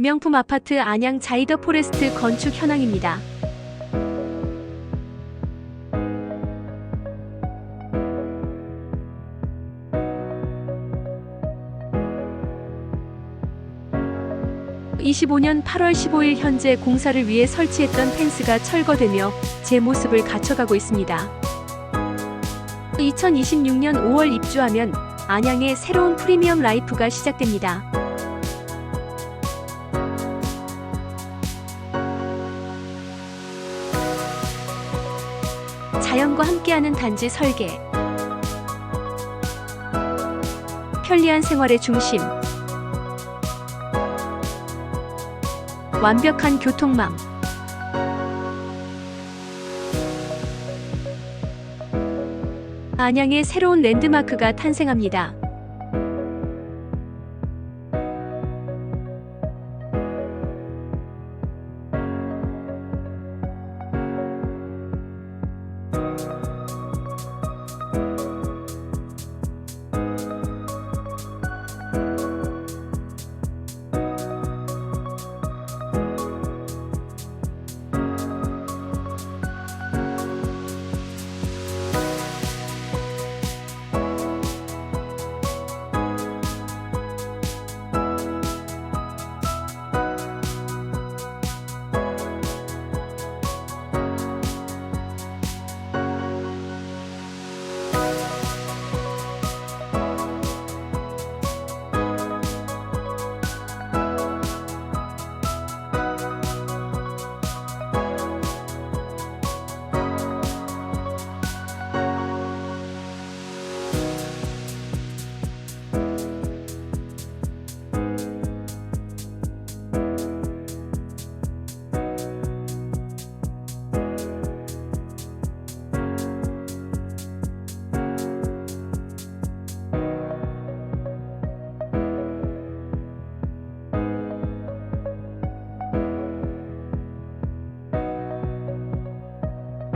명품 아파트 안양 자이더 포레스트 건축 현황입니다. (25년 8월 15일) 현재 공사를 위해 설치했던 펜스가 철거되며 제 모습을 갖춰가고 있습니다. 2026년 5월 입주하면 안양의 새로운 프리미엄 라이프가 시작됩니다. 자연과 함께하는 단지 설계. 편리한 생활의 중심. 완벽한 교통망. 안양의 새로운 랜드마크가 탄생합니다.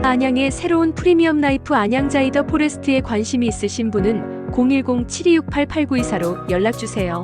안양의 새로운 프리미엄 라이프 안양자이더 포레스트에 관심이 있으신 분은 010-7268-8924로 연락 주세요.